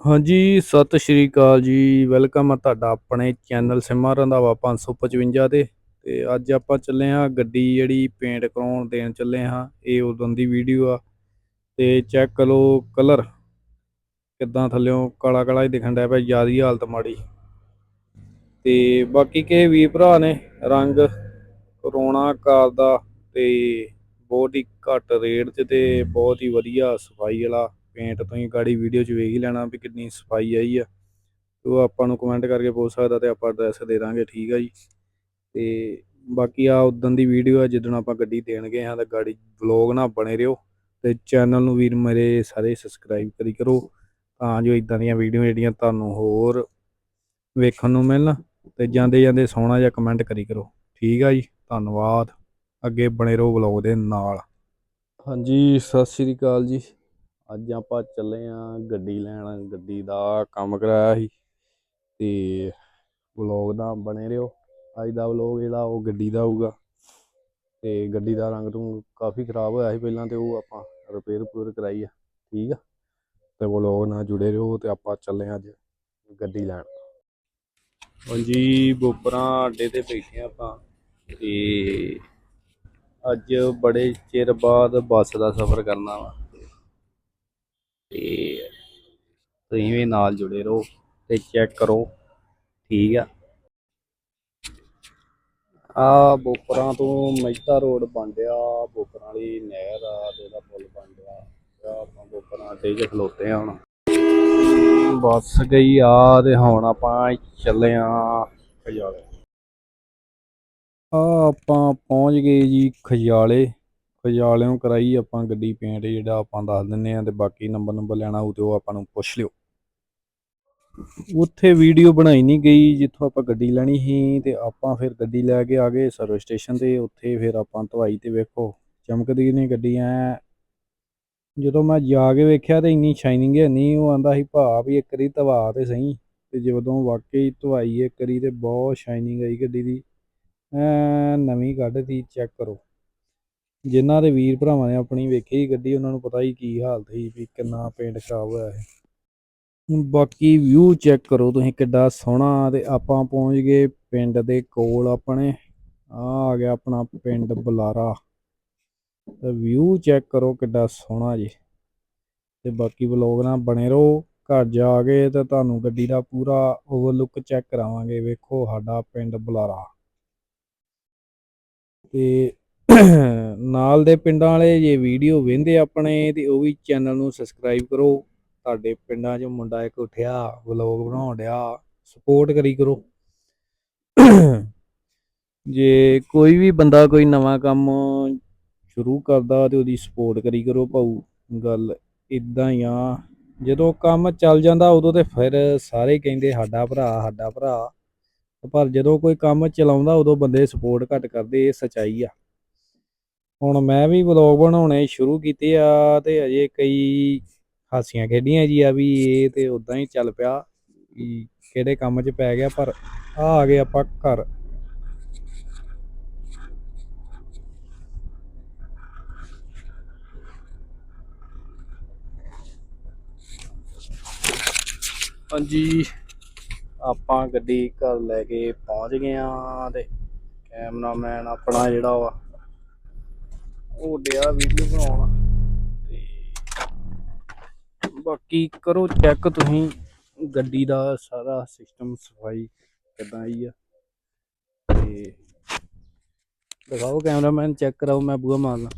ਹਾਂਜੀ, ਸਤਿ ਸ਼੍ਰੀ ਅਕਾਲ ਜੀ। ਵੈਲਕਮ ਆ ਤੁਹਾਡਾ ਆਪਣੇ ਚੈਨਲ ਸਿਮਾ ਰੰਧਾਵਾ 555 ਤੇ। ਤੇ ਅੱਜ ਆਪਾਂ ਚੱਲੇ ਹਾਂ ਗੱਡੀ ਜਿਹੜੀ ਪੇਂਟ ਕਰਾਉਣ ਦੇਣ ਚੱਲੇ ਹਾਂ, ਇਹ ਉਦੋਂ ਦੀ ਵੀਡੀਓ ਆ। ਤੇ ਚੈੱਕ ਕਰੋ ਕਲਰ ਕਿੱਦਾਂ ਥੱਲਿਓਂ ਕਾਲਾ ਕਾਲਾ ਹੀ ਦਿਖਣ ਡਿਆ ਪਿਆ, ਜਿਆਦੀ ਹਾਲਤ ਮਾੜੀ। ਤੇ ਬਾਕੀ ਕੇ ਵੀ ਭਰਾ ਨੇ ਰੰਗ ਕਰੋਨਾ ਕਾਰ ਦਾ ਤੇ ਬਹੁਤ ਹੀ ਘੱਟ ਰੇਟ 'ਚ ਤੇ ਬਹੁਤ ਹੀ ਵਧੀਆ ਸਫ਼ਾਈ ਵਾਲਾ ਪੇਂਟ ਤੁਸੀਂ ਗਾੜੀ ਵੀਡੀਓ 'ਚ ਵੇਖ ਹੀ ਲੈਣਾ ਵੀ ਕਿੰਨੀ ਸਫ਼ਾਈ ਆਈ ਆ। ਉਹ ਆਪਾਂ ਨੂੰ ਕਮੈਂਟ ਕਰਕੇ ਪੁੱਛ ਸਕਦਾ ਤੇ ਆਪਾਂ ਐਡਰੈਸ ਦੇ ਦਾਂਗੇ, ਠੀਕ ਆ ਜੀ। ਤੇ ਬਾਕੀ ਆ ਉਦੋਂ ਦੀ ਵੀਡੀਓ ਆ ਜਦੋਂ ਆਪਾਂ ਗੱਡੀ ਦੇਣ ਗਏ ਹਾਂ ਤਾਂ ਗਾੜੀ ਵਲੌਗ ਨਾ ਬਣੇ ਰਿਓ ਤੇ ਚੈਨਲ ਨੂੰ ਵੀਰ ਮੇਰੇ ਸਾਰੇ ਸਬਸਕ੍ਰਾਈਬ ਕਰੀ ਕਰੋ ਤਾਂ ਜੋ ਇਦਾਂ ਦੀਆਂ ਵੀਡੀਓ ਜਿਹੜੀਆਂ ਤੁਹਾਨੂੰ ਹੋਰ ਵੇਖਣ ਨੂੰ ਮਿਲਣ ਤੇ ਜਾਂਦੇ ਜਾਂਦੇ ਸੋਹਣਾ ਜਿਹਾ ਕਮੈਂਟ ਕਰੀ ਕਰੋ। ਠੀਕ ਆ ਜੀ, ਧੰਨਵਾਦ। ਅੱਗੇ ਬਣੇ ਰਹੋ ਵਲੌਗ ਦੇ ਨਾਲ। ਹਾਂਜੀ, ਸਤਿ ਸ਼੍ਰੀ ਅਕਾਲ ਜੀ। ਅੱਜ ਆਪਾਂ ਚੱਲੇ ਆਂ ਗੱਡੀ ਲੈਣ, ਗੱਡੀ ਦਾ ਕੰਮ ਕਰਾਇਆ ਸੀ ਤੇ ਵਲੌਗ ਦਾ ਬਣੇ ਰਹੋ। ਅੱਜ ਦਾ ਵਲੌਗ ਜਿਹੜਾ ਉਹ ਗੱਡੀ ਦਾ ਹੋਊਗਾ ਤੇ ਗੱਡੀ ਦਾ ਰੰਗ ਰੂੰਗ ਕਾਫੀ ਖਰਾਬ ਹੋਇਆ ਸੀ ਪਹਿਲਾਂ ਤੇ ਉਹ ਆਪਾਂ ਰਿਪੇਅਰ ਪੂਰ ਕਰਾਈ ਆ, ਠੀਕ ਆ? ਤੇ ਵਲੌਗ ਨਾਲ ਜੁੜੇ ਰਹੋ ਤੇ ਆਪਾਂ ਚੱਲੇ ਆਂ ਅੱਜ ਗੱਡੀ ਲੈਣ। ਹਾਂਜੀ ਬੋਪਰਾਂ ਅੱਡੇ ਤੇ ਬੈਠੇ ਆਂ ਆਪਾਂ ਤੇ ਅੱਜ ਬੜੇ ਚਿਰ ਬਾਅਦ ਬੱਸ ਦਾ ਸਫ਼ਰ ਕਰਨਾ ਵਾ। ਤੇ ਤੁਸੀਂ ਵੀ ਨਾਲ ਜੁੜੇ ਰਹੋ ਤੇ ਚੈੱਕ ਕਰੋ, ਠੀਕ ਆ। ਆ ਬੋਪਰਾਂ ਤੋਂ ਮਹਿਤਾ ਰੋਡ ਬਣ ਰਿਹਾ, ਬੋਪਰਾਂ ਵਾਲੀ ਨਹਿਰ ਆ ਤੇ ਇਹਦਾ ਪੁਲ ਬਣ ਆਪਾਂ ਬੋਪਰਾਂ 'ਤੇ 'ਚ ਖਲੋਤੇ ਆ ਹੁਣ। ਬੱਸ ਗਈ ਆ ਤੇ ਹੁਣ ਆਪਾਂ ਚੱਲੇ ਆ ਖਜਾਲੇ। ਆ ਆਪਾਂ ਪਹੁੰਚ ਗਏ ਜੀ ਖਜਾਲੇ। ਖਜਾਲਿਓਂ ਕਰਾਈ ਆਪਾਂ ਗੱਡੀ ਪੇਂਟ ਜਿਹੜਾ ਆਪਾਂ ਦੱਸ ਦਿੰਨੇ ਆ ਤੇ ਬਾਕੀ ਨੰਬਰ ਨੰਬਰ ਲੈਣਾ ਹੋਊ ਤੇ ਉਹ ਆਪਾਂ ਨੂੰ ਪੁੱਛ ਲਿਓ। ਉੱਥੇ ਵੀਡੀਓ ਬਣਾਈ ਨਹੀਂ ਗਈ ਜਿੱਥੋਂ ਆਪਾਂ ਗੱਡੀ ਲੈਣੀ ਸੀ ਤੇ ਆਪਾਂ ਫਿਰ ਗੱਡੀ ਲੈ ਕੇ ਆ ਗਏ ਸਰਵਿਸ ਸਟੇਸ਼ਨ ਤੇ, ਉੱਥੇ ਫਿਰ ਆਪਾਂ ਧਵਾਈ ਤੇ ਵੇਖੋ, ਚਮਕਦੀ ਨਹੀਂ ਗੱਡੀ ਐ। ਜਦੋਂ ਮੈਂ ਜਾ ਕੇ ਵੇਖਿਆ ਤੇ ਇੰਨੀ ਸ਼ਾਈਨਿੰਗ ਹੈ ਨਹੀਂ ਉਹ ਆਂਦਾ ਸੀ, ਭਾ, ਵੀ ਇੱਕ ਵਾਰੀ ਧਵਾ ਤੇ ਸਹੀ। ਤੇ ਜਦੋਂ ਵਾਕਈ ਧਵਾਈ ਇੱਕ ਵਾਰੀ ਤੇ ਬਹੁਤ ਸ਼ਾਈਨਿੰਗ ਆਈ ਗੱਡੀ ਦੀ। ਐ, ਨਵੀਂ ਕੱਢ ਕੱਢਤੀ ਚੈੱਕ ਕਰੋ। ਜਿਨ੍ਹਾਂ ਦੇ ਵੀਰ ਭਰਾਵਾਂ ਨੇ ਆਪਣੀ ਵੇਖੀ ਗੱਡੀ, ਉਹਨਾਂ ਨੂੰ ਪਤਾ ਹੀ ਕੀ ਹਾਲਤ ਸੀ ਵੀ ਕਿੰਨਾ ਪੇਂਟ ਖਰਾਬ ਹੋਇਆ ਹੈ ਬਾਕੀ ਵਿਊ ਚੈੱਕ ਕਰੋ ਤੁਸੀਂ ਕਿੱਡਾ ਸੋਹਣਾ ਤੇ ਆਪਾਂ ਪਹੁੰਚ ਗਏ ਪਿੰਡ ਦੇ ਕੋਲ ਆਪਣੇ। ਆ ਆ ਗਿਆ ਆਪਣਾ ਪਿੰਡ ਬੁਲਾਰਾ। ਤੇ ਵਿਊ ਚੈੱਕ ਕਰੋ ਕਿੱਡਾ ਸੋਹਣਾ ਜੀ। ਤੇ ਬਾਕੀ ਵਲੌਗ ਨਾਲ ਬਣੇ ਰਹੋ, ਘਰ ਜਾ ਕੇ ਤੇ ਤੁਹਾਨੂੰ ਗੱਡੀ ਦਾ ਪੂਰਾ ਓਵਰਲੁੱਕ ਚੈੱਕ ਕਰਾਵਾਂਗੇ। ਵੇਖੋ ਸਾਡਾ ਪਿੰਡ ਬੁਲਾਰਾ। ਤੇ ਨਾਲ ਦੇ ਪਿੰਡਾਂ ਵਾਲੇ ਜੇ ਵੀਡੀਓ ਵੇਂਦੇ ਆਪਣੇ, ਤੇ ਉਹ ਵੀ ਚੈਨਲ ਨੂੰ ਸਬਸਕ੍ਰਾਈਬ ਕਰੋ। ਤੁਹਾਡੇ ਪਿੰਡਾਂ 'ਚ ਮੁੰਡਾ ਇੱਕ ਉੱਠਿਆ ਵਲੌਗ ਬਣਾਉਣ ਡਿਆ ਸਪੋਰਟ ਕਰੀ ਕਰੋ। ਜੇ ਕੋਈ ਵੀ ਬੰਦਾ ਕੋਈ ਨਵਾਂ ਕੰਮ ਸ਼ੁਰੂ ਕਰਦਾ ਤੇ ਉਹਦੀ ਸਪੋਰਟ ਕਰੀ ਕਰੋ ਭਾਊ, ਗੱਲ ਇਦਾਂ ਹੀ ਆ। ਜਦੋਂ ਕੰਮ ਚੱਲ ਜਾਂਦਾ, ਉਦੋਂ ਤੇ ਫਿਰ ਸਾਰੇ ਕਹਿੰਦੇ ਸਾਡਾ ਭਰਾ ਸਾਡਾ ਭਰਾ। ਪਰ ਜਦੋਂ ਕੋਈ ਕੰਮ ਚਲਾਉਂਦਾ, ਉਦੋਂ ਬੰਦੇ ਸਪੋਰਟ ਘੱਟ ਕਰਦੇ, ਇਹ ਸਚਾਈ ਆ। ਹੁਣ ਮੈਂ ਵੀ ਵਲੌਗ ਬਣਾਉਣੇ ਸ਼ੁਰੂ ਕੀਤੇ ਆ ਤੇ ਅਜੇ ਕਈ ਹਾਸੀਆਂ ਖੇਡੀਆਂ ਜੀ ਆ ਵੀ ਇਹ ਤੇ ਉਦਾਂ ਹੀ ਚੱਲ ਪਿਆ ਵੀ ਕਿਹੜੇ ਕੰਮ 'ਚ ਪੈ ਗਿਆ, ਪਰ ਆ ਆ ਗਏ ਆਪਾਂ ਘਰ। ਹਾਂਜੀ, ਆਪਾਂ ਗੱਡੀ ਘਰ ਲੈ ਕੇ ਪਹੁੰਚ ਗਏ ਆ ਤੇ ਕੈਮਰਾਮੈਨ ਆਪਣਾ ਜਿਹੜਾ ਵਾ ਉਹ ਡਿਆ ਵੀਡੀਓ ਬਣਾਉਣ। ਤੇ ਬਾਕੀ ਕਰੋ ਚੈੱਕ ਤੁਸੀਂ, ਗੱਡੀ ਦਾ ਸਾਰਾ ਸਿਸਟਮ ਸਫ਼ਾਈ ਕਿਦਾਂ ਆਈ ਆ। ਤੇ ਦਿਖਾਓ ਕੈਮਰਾਮੈਨ ਚੈੱਕ ਕਰਾਓ, ਮੈਂ ਬੂਆ ਮਾਰਨਾ।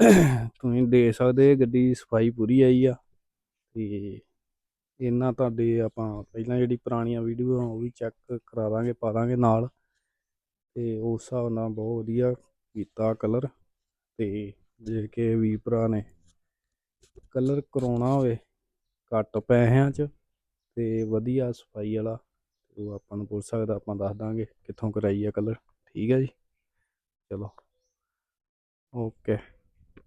ਤੁਸੀਂ ਦੇ ਸਕਦੇ ਗੱਡੀ ਦੀ ਸਫ਼ਾਈ ਪੂਰੀ ਆਈ ਆ ਤੇ ਇਹਨਾਂ ਤੁਹਾਡੇ ਆਪਾਂ ਪਹਿਲਾਂ ਜਿਹੜੀ ਪੁਰਾਣੀਆਂ ਵੀਡੀਓ ਉਹ ਵੀ ਚੈੱਕ ਕਰਾ ਦਾਂਗੇ, ਪਾ ਦਾਂਗੇ ਨਾਲ ਤੇ ਉਸ ਹਿਸਾਬ ਨਾਲ ਬਹੁਤ ਵਧੀਆ ਕੀਤਾ ਕਲਰ ਤੇ ਜੇ ਕਿ ਵੀ ਭਰਾ ਨੇ ਕਲਰ ਕਰਾਉਣਾ ਹੋਵੇ, ਘੱਟ ਪੈਸਿਆਂ 'ਚ ਤੇ ਵਧੀਆ ਸਫ਼ਾਈ ਵਾਲਾ ਉਹ ਆਪਾਂ ਨੂੰ ਪੁੱਛ ਸਕਦਾ, ਆਪਾਂ ਦੱਸ ਦਾਂਗੇ ਕਿੱਥੋਂ ਕਰਾਈ ਆ ਕਲਰ ਠੀਕ ਹੈ ਜੀ? ਚਲੋ ਓਕੇ